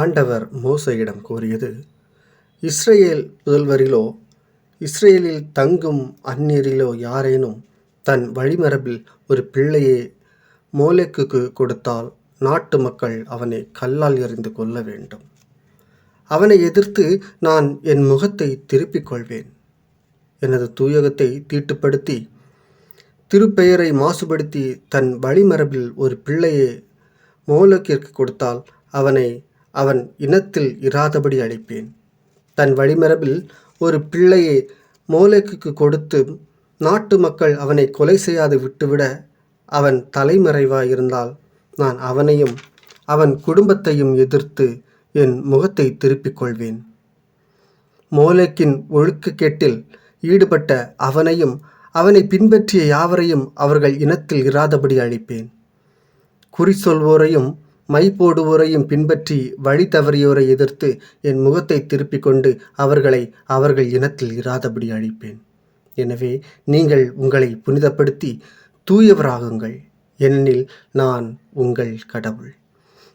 ஆண்டவர் மோசையிடம் கூறியது இஸ்ரேல் புதல்வரிலோ இஸ்ரேலில் தங்கும் அந்நியரிலோ யாரேனும் தன் வழிமரபில் ஒரு பிள்ளையை மோலெக்குக்கு கொடுத்தால் நாட்டு மக்கள் அவனை கல்லால் எறிந்து கொள்ள வேண்டும். அவனை எதிர்த்து நான் என் முகத்தை திருப்பிக் கொள்வேன். எனது தூயகத்தை தீட்டுப்படுத்தி திருப்பெயரை மாசுபடுத்தி தன் வழிமரபில் ஒரு பிள்ளையை மோலக்கிற்கு கொடுத்தால் அவனை அவன் இனத்தில் இராதபடி அழிப்பேன். தன் வழிமரபில் ஒரு பிள்ளையை மோலேக்கு கொடுத்து நாட்டு மக்கள் அவனை கொலை செய்யாது விட்டுவிட அவன் தலைமறைவாய் இருந்தால் நான் அவனையும் அவன் குடும்பத்தையும் எதிர்த்து என் முகத்தை திருப்பிக் கொள்வேன். மோலேக்கின் ஒழுக்கக்கேட்டில் ஈடுபட்ட அவனையும் அவனை பின்பற்றிய யாவரையும் அவர்கள் இனத்தில் இராதபடி அழிப்பேன். குறி சொல்வோரையும் மை போடுவோரையும் பின்பற்றி வழி தவறியோரை எதிர்த்து என் முகத்தை திருப்பிக் கொண்டு அவர்களை அவர்கள் இனத்தில் இராதபடி அழிப்பேன். எனவே நீங்கள் உங்களை புனிதப்படுத்தி தூயவராகுங்கள். ஏனெனில் நான் உங்கள் கடவுள்.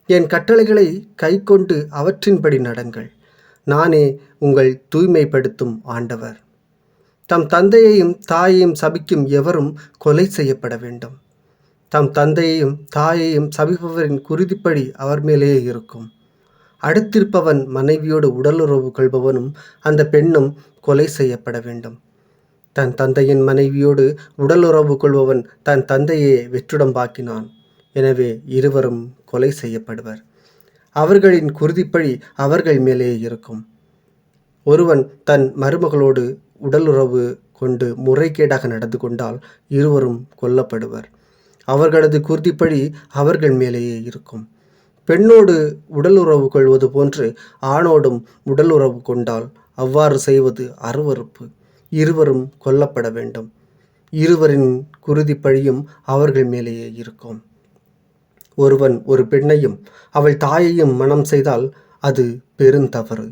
என் கட்டளைகளை கைக்கொண்டு அவற்றின்படி நடங்கள். நானே உங்கள் தூய்மைப்படுத்தும் ஆண்டவர். தம் தந்தையையும் தாயையும் சபிக்கும் எவரும் கொலை செய்யப்பட வேண்டும். தம் தந்தையையும் தாயையும் சபிப்பவரின் குருதிப்படி அவர் மேலேயே இருக்கும். அடுத்திருப்பவன் மனைவியோடு உடலுறவு கொள்பவனும் அந்த பெண்ணும் கொலை செய்யப்பட வேண்டும். தன் தந்தையின் மனைவியோடு உடலுறவு கொள்பவன் தன் தந்தையை வெற்றுடம்பாக்கினான் எனவே இருவரும் கொலை செய்யப்படுவர். அவர்களின் குருதிப்பழி அவர்கள் மேலே இருக்கும். ஒருவன் தன் மருமகளோடு உடலுறவு கொண்டு முறைகேடாக நடந்து கொண்டால் இருவரும் கொல்லப்படுவர். அவர்களது குருதிப்பழி அவர்கள் மேலேயே இருக்கும். பெண்ணோடு உடலுறவு கொள்வது போன்று ஆணோடும் உடலுறவு கொண்டால் அவ்வாறு செய்வது அருவறுப்பு இருவரும் கொல்லப்பட வேண்டும். இருவரின் குருதி பழியும் அவர்கள் மேலேயே இருக்கும். ஒருவன் ஒரு பெண்ணையும் அவள் தாயையும் மனம் செய்தால் அது பெருந்தவறு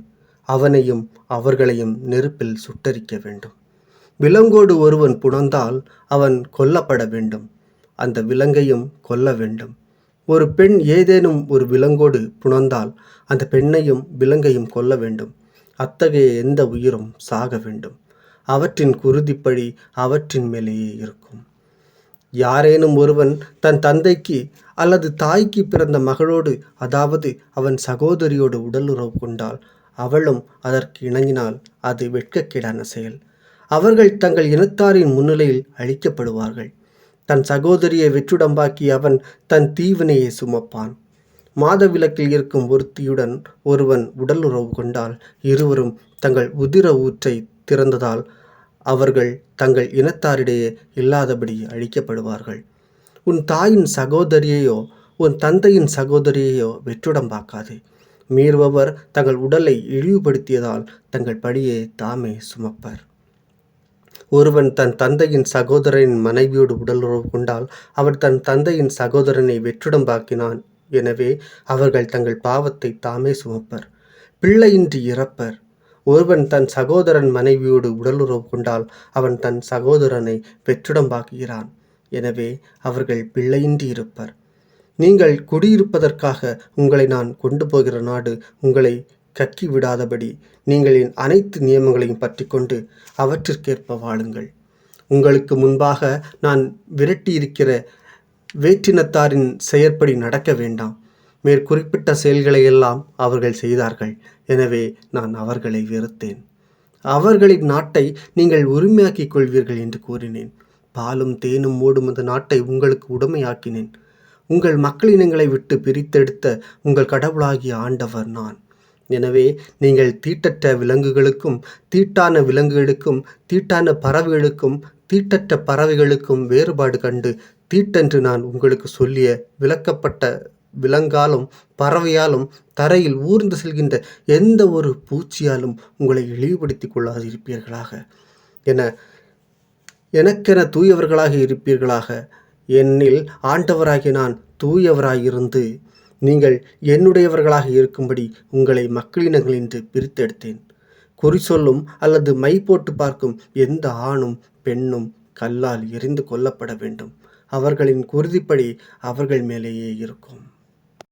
அவனையும் அவர்களையும் நெருப்பில் சுட்டரிக்க வேண்டும். விலங்கோடு ஒருவன் புணர்ந்தால் அவன் கொல்லப்பட வேண்டும். அந்த விலங்கையும் கொல்ல வேண்டும். ஒரு பெண் ஏதேனும் ஒரு விலங்கோடு புணர்ந்தால் அந்த பெண்ணையும் விலங்கையும் கொல்ல வேண்டும். அத்தகைய எந்த உயிரும் சாக வேண்டும். அவற்றின் குருதிப்பழி அவற்றின் மேலேயே இருக்கும். யாரேனும் ஒருவன் தன் தந்தைக்கு அல்லது தாய்க்கு பிறந்த மகளோடு அதாவது அவன் சகோதரியோடு உடலுறவு கொண்டால் அவளும் அதற்கு இணங்கினால் அது வெட்கக்கேடான செயல். அவர்கள் தங்கள் இனத்தாரின் முன்னிலையில் அழிக்கப்படுவார்கள். தன் சகோதரியை வெற்றுடம்பாக்கி அவன் தன் தீவினையை சுமப்பான். மாதவிலக்கில் இருக்கும் ஒருத்தியுடன் ஒருவன் உடல் உறவு கொண்டால் இருவரும் தங்கள் உதிர ஊற்றை திறந்ததால் அவர்கள் தங்கள் இனத்தாரிடையே இல்லாதபடி அழிக்கப்படுவார்கள். உன் தாயின் சகோதரியையோ உன் தந்தையின் சகோதரியையோ வெற்றுடம்பாக்காதே. மீறுபவர் தங்கள் உடலை இழிவுபடுத்தியதால் தங்கள் படியை தாமே சுமப்பர். ஒருவன் தன் தந்தையின் சகோதரனின் மனைவியோடு உடலுறவு கொண்டால் அவர் தன் தந்தையின் சகோதரனை வெற்றுடம்பாக்கினான். எனவே அவர்கள் தங்கள் பாவத்தை தாமே சுமப்பர். பிள்ளையின்றி இறப்பர். ஒருவன் தன் சகோதரன் மனைவியோடு உடலுறவு கொண்டால் அவன் தன் சகோதரனை வெற்றிடம்பாக்குகிறான். எனவே அவர்கள் பிள்ளையின்றி இருப்பர். நீங்கள் குடியிருப்பதற்காக உங்களை நான் கொண்டு போகிற நாடு உங்களை கக்கி விடாதபடி நீங்கள் என் அனைத்து நியமங்களையும் பற்றி கொண்டு அவற்றிற்கேற்ப வாழுங்கள். உங்களுக்கு முன்பாக நான் விரட்டியிருக்கிற வேற்றினத்தாரின் செயற்படி நடக்க வேண்டாம். மேற்குறிப்பிட்ட செயல்களை எல்லாம் அவர்கள் செய்தார்கள். எனவே நான் அவர்களை வெறுத்தேன். அவர்களின் நாட்டை நீங்கள் உரிமையாக்கிக் கொள்வீர்கள் என்று கூறினேன். பாலும் தேனும் மூடும் அந்த நாட்டை உங்களுக்கு உடமையாக்கினேன். உங்கள் மக்களினங்களை விட்டு பிரித்தெடுத்த உங்கள் கடவுளாகிய ஆண்டவர் நான். எனவே நீங்கள் தீட்டற்ற விலங்குகளுக்கும் தீட்டான விலங்குகளுக்கும் தீட்டான பறவைகளுக்கும் தீட்டற்ற பறவைகளுக்கும் வேறுபாடு கண்டு தீட்டென்று நான் உங்களுக்கு சொல்லிய விளக்கப்பட்ட விலங்காலும் பறவையாலும் தரையில் ஊர்ந்து செல்கின்ற எந்த ஒரு பூச்சியாலும் உங்களை இழிவுபடுத்திக் கொள்ளாதிருப்பீர்களாக. என எனக்கென தூயவர்களாக இருப்பீர்களாக. என்னில் ஆண்டவராகி நான் தூயவராயிருந்து நீங்கள் என்னுடையவர்களாக இருக்கும்படி உங்களை மக்களினங்களின்றி பிரித்தெடுத்தேன். குறி சொல்லும் அல்லது மை போட்டு பார்க்கும் எந்த ஆணும் பெண்ணும் கல்லால் எரிந்து கொல்லப்பட வேண்டும். அவர்களின் குருதிப்படி அவர்கள் மேலேயே இருக்கும்.